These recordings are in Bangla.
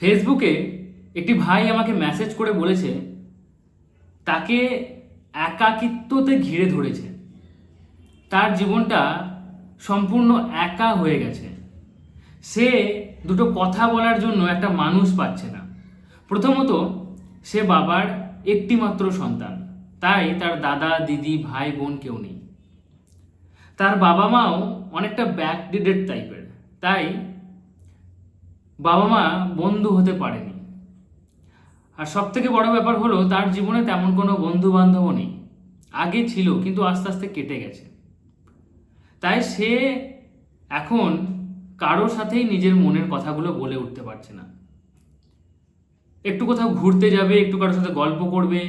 ফেসবুকে একটি ভাই আমাকে মেসেজ করে বলেছে, তাকে একাকিত্বতে ঘিরে ধরেছে। তার জীবনটা সম্পূর্ণ একা হয়ে গেছে। সে দুটো কথা বলার জন্য একটা মানুষ পাচ্ছে না। প্রথমত, সে বাবার একটিমাত্র সন্তান, তাই তার দাদা, দিদি, ভাই, বোন কেউ নেই। তার বাবা মাও অনেকটা ব্যাকডেটেড টাইপের তাই বাবা মা বন্ধু হতে পারেনি। আর সব থেকে বড় ব্যাপার হলো, তার জীবনে তেমন কোনো বন্ধু বান্ধবও নেই। আগে ছিল, কিন্তু আস্তে আস্তে কেটে গেছে। তাই সে এখন কারোর সাথেই নিজের মনের কথাগুলো বলে উঠতে পারছে না। একটু কোথাও ঘুরতে যাবে, একটু কারোর সাথে গল্প করবে,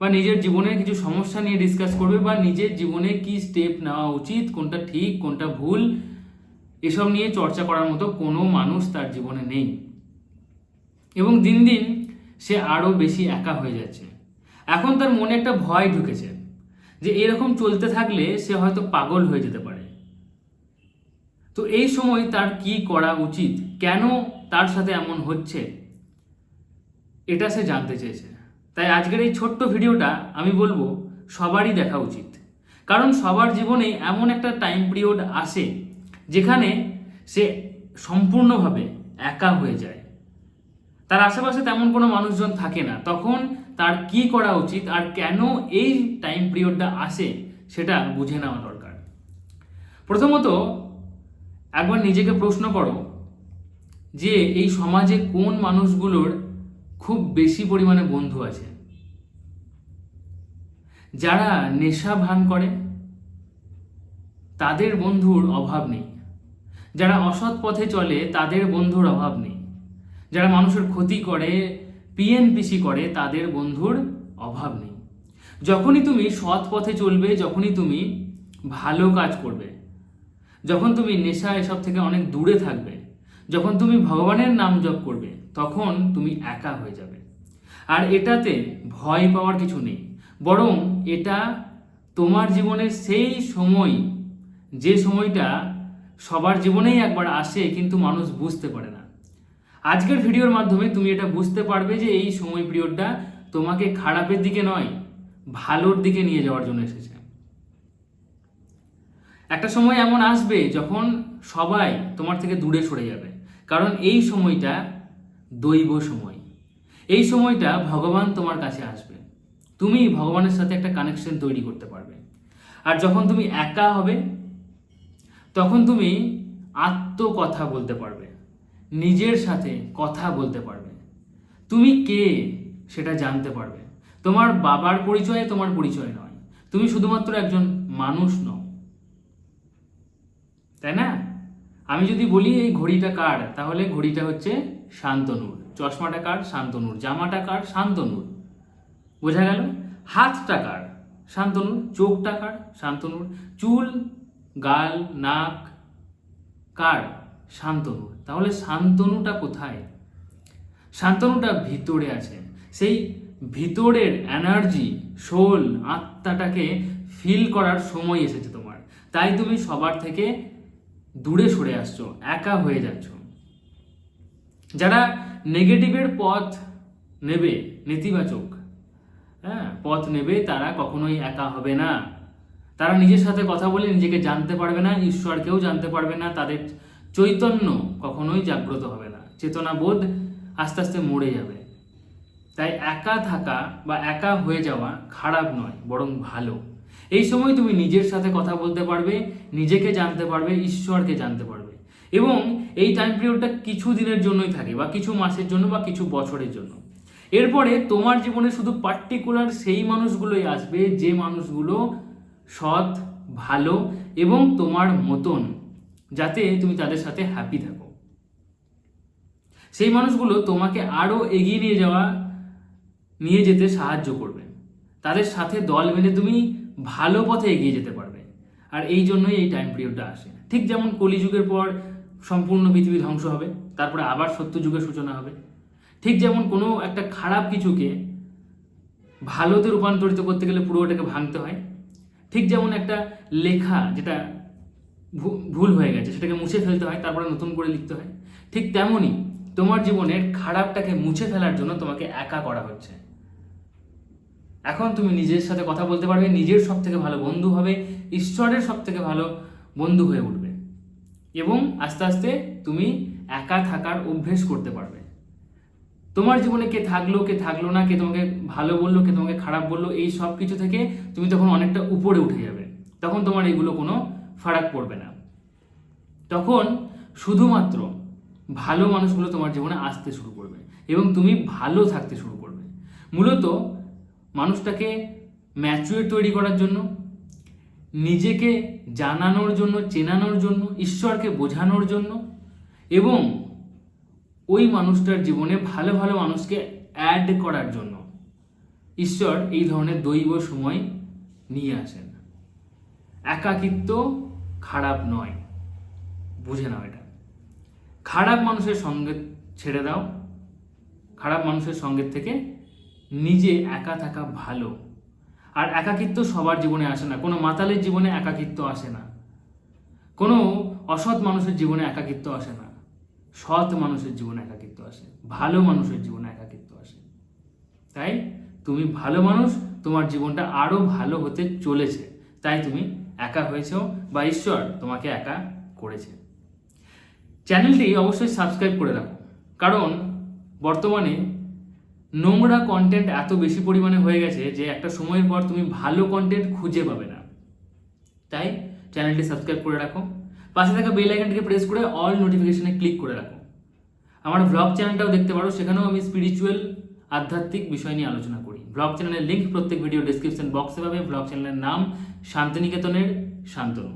বা নিজের জীবনের কিছু সমস্যা নিয়ে ডিসকাস করবে, বা নিজের জীবনে কি স্টেপ নেওয়া উচিত, কোনটা ঠিক, কোনটা ভুল এসব নিয়ে চর্চা করার মতো কোনো মানুষ তার জীবনে নেই। এবং দিন দিন সে আরও বেশি একা হয়ে যাচ্ছে। এখন তার মনে একটা ভয় ঢুকেছে যে এরকম চলতে থাকলে সে হয়তো পাগল হয়ে যেতে পারে। তো এই সময় তার কি করা উচিত? কেন তার সাথে এমন হচ্ছে? এটা সে জানতে চেয়েছে। তাই আজকের এই ছোট্ট ভিডিওটা আমি বলব সবারই দেখা উচিত। কারণ সবার জীবনে এমন একটা টাইম পিরিয়ড আসে যেখানে সে সম্পূর্ণভাবে একা হয়ে যায়। তার আশেপাশে তেমন কোনো মানুষজন থাকে না। তখন তার কি করা উচিত আর কেন এই টাইম পিরিয়ডটা আসে সেটা বুঝে নেওয়া দরকার। প্রথমত, একবার নিজেকে প্রশ্ন করো যে এই সমাজে কোন মানুষগুলোর খুব বেশি পরিমাণে বন্ধু আছে? যারা নেশা ভান করে, তাদের বন্ধুর অভাব নেই। যারা অসৎ পথে চলে, তাদের বন্ধুর অভাব নেই। যারা মানুষের ক্ষতি করে, পিএনপিসি করে, তাদের বন্ধুর অভাব নেই। যখনই তুমি সৎ পথে চলবে, যখনই তুমি ভালো কাজ করবে, যখন তুমি নেশা এসব থেকে অনেক দূরে থাকবে, যখন তুমি ভগবানের নাম জপ করবে, তখন তুমি একা হয়ে যাবে। আর এটাতে ভয় পাওয়ার কিছু নেই, বরং এটা তোমার জীবনের সেই সময়, যে সময়টা সবার জীবনেই একবার আসে, কিন্তু মানুষ বুঝতে পারে না। আজকের ভিডিওর মাধ্যমে তুমি এটা বুঝতে পারবে যে এই সময় পিরিয়ডটা তোমাকে খারাপের দিকে নয়, ভালোর দিকে নিয়ে যাওয়ার জন্য এসেছে। একটা সময় এমন আসবে যখন সবাই তোমার থেকে দূরে সরে যাবে, কারণ এই সময়টা দৈব সময়। এই সময়টা ভগবান তোমার কাছে আসবে। তুমি ভগবানের সাথে একটা কানেকশন তৈরি করতে পারবে। আর যখন তুমি একা হবে তখন তুমি আত্মকথা বলতে পারবে। নিজের সাথে কথা বলতে পারবে। তুমি কে সেটা জানতে পারবে। তোমার বাবার পরিচয়ে তোমার পরিচয় নয়। তুমি শুধুমাত্র একজন মানুষ নও। তাই না? আমি যদি বলি এই ঘড়িটা কার, তাহলে ঘড়িটা হচ্ছে শান্তনুর। চশমাটা কার? শান্তনুর। জামাটা কার? শান্তনুর। বোঝা গেল? হাতটা কার? শান্তনুর। চোখটা কার? শান্তনুর। চুল গাল, নাক, কার? শান্তনুর তাহলে শান্তনুটা কোথায়? শান্তনুটা ভিতরে আছে। সেই ভিতরের এনার্জি সোল আত্মাটাকে ফিল করার সময় এসেছে তোমার। তাই তুমি সবার থেকে দূরে সরে আসছো, একা হয়ে যাচ্ছ। যারা নেগেটিভের পথ নেবে, নেতিবাচক হ্যাঁ পথ নেবে, তারা কখনোই একা হবে না। তারা নিজের সাথে কথা বলে নিজেকে জানতে পারবে না, ঈশ্বরকেও জানতে পারবে না, তাদের চৈতন্য কখনোই জাগ্রত হবে না, চেতনাবোধ আস্তে আস্তে মরে যাবে। তাই একা থাকা বা একা হয়ে যাওয়া খারাপ নয়, বরং ভালো। এই সময় তুমি নিজের সাথে কথা বলতে পারবে, নিজেকে জানতে পারবে, ঈশ্বরকে জানতে পারবে। এবং এই টাইম পিরিয়ডটা কিছু দিনের জন্যই থাকে, বা কিছু মাসের জন্য, বা কিছু বছরের জন্য। এরপরে তোমার জীবনে শুধু পার্টিকুলার সেই মানুষগুলোই আসবে, যে মানুষগুলো সৎ, ভালো এবং তোমার মতন, যাতে তুমি তাদের সাথে হ্যাপি থাকো। সেই মানুষগুলো তোমাকে আরও এগিয়ে নিয়ে যাওয়া, নিয়ে যেতে সাহায্য করবে। তাদের সাথে দল মেলে তুমি ভালো পথে এগিয়ে যেতে পারবে। আর এই জন্যই এই টাইম পিরিয়ডটা আসে। ঠিক যেমন কলিযুগের পর সম্পূর্ণ পৃথিবী ধ্বংস হবে, তারপরে আবার সত্যযুগের সূচনা হবে। ঠিক যেমন কোনো একটা খারাপ কিছুকে ভালোতে রূপান্তরিত করতে গেলে পুরো ওটাকে ভাঙতে হয় ঠিক যেমন একটা লেখা যেটা ভুল হয়ে গেছে, সেটাকে মুছে ফেলতে হয়, তারপরে নতুন করে লিখতে হয়, ঠিক তেমনই তোমার জীবনের খারাপটাকে মুছে ফেলার জন্য তোমাকে একা করা হচ্ছে। এখন তুমি নিজের সাথে কথা বলতে পারবে, নিজের সব থেকে ভালো বন্ধু হবে, ঈশ্বরের সব থেকে ভালো বন্ধু হয়ে উঠবে। এবং আস্তে আস্তে তুমি একা থাকার অভ্যেস করতে পারবে। তোমার জীবনে কে থাকল কে থাকল না, কে তোমাকে ভালো বলল, কে তোমাকে খারাপ বলল, এই সব কিছু থেকে তুমি তখন অনেকটা উপরে উঠে যাবে। তখন তোমার এগুলো কোনো ফারাক পড়বে না। তখন শুধুমাত্র ভালো মানুষগুলো তোমার জীবনে আসতে শুরু করবে এবং তুমি ভালো থাকতে শুরু করবে। মূলত মানুষটাকে ম্যাচুয়ার তৈরি করার জন্য, নিজেকে জানানোর জন্য, চেনানোর জন্য, ঈশ্বরকে বোঝানোর জন্য এবং ওই মানুষটার জীবনে ভালো ভালো মানুষকে অ্যাড করার জন্য। ঈশ্বর এই ধরনের দৈব সময় নিয়ে আসেন। একাকিত্ব খারাপ নয়। বুঝে নাও এটা। খারাপ মানুষের সঙ্গে ছেড়ে দাও। খারাপ মানুষের সঙ্গের থেকে নিজে একা থাকা ভালো। আর একাকিত্ব সবার জীবনে আসে না। কোনো মাতালের জীবনে একাকিত্ব আসে না। কোনো অসৎ মানুষের জীবনে একাকিত্ব আসে না। সৎ মানুষের জীবনে একাকিত্ব আসে, ভালো মানুষের জীবনে একাকিত্ব আসে। তাই তুমি ভালো মানুষ, তোমার জীবনটা আরও ভালো হতে চলেছে। তাই তুমি একা হয়েছো বা ঈশ্বর তোমাকে একা করেছে। চ্যানেলটি অবশ্যই সাবস্ক্রাইব করে রাখো, কারণ বর্তমানে নোংরা কন্টেন্ট এত বেশি পরিমাণে হয়ে গেছে যে একটা সময়ের পর তুমি ভালো কন্টেন্ট খুঁজে পাবে না। তাই চ্যানেলটি সাবস্ক্রাইব করে রাখো। পাশে থাকা বেল আইকনটিকে প্রেস করে অল নোটিফিকেশনে ক্লিক করে রাখো। আমার ব্লগ চ্যানেলটাও দেখতে পারো, সেখানেও আমি স্পিরিচুয়াল আধ্যাত্মিক বিষয় নিয়ে আলোচনা করি। ব্লগ চ্যানেলের লিঙ্ক প্রত্যেক ভিডিও ডিসক্রিপশন বক্সে পাবে। ব্লগ চ্যানেলের নাম শান্তিনিকেতনের শান্তনু।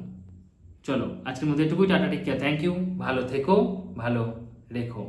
চলো, আজকের মধ্যে এটুকুই, টাটা টিকা থ্যাংক ইউ ভালো থেকো, ভালো রেখো।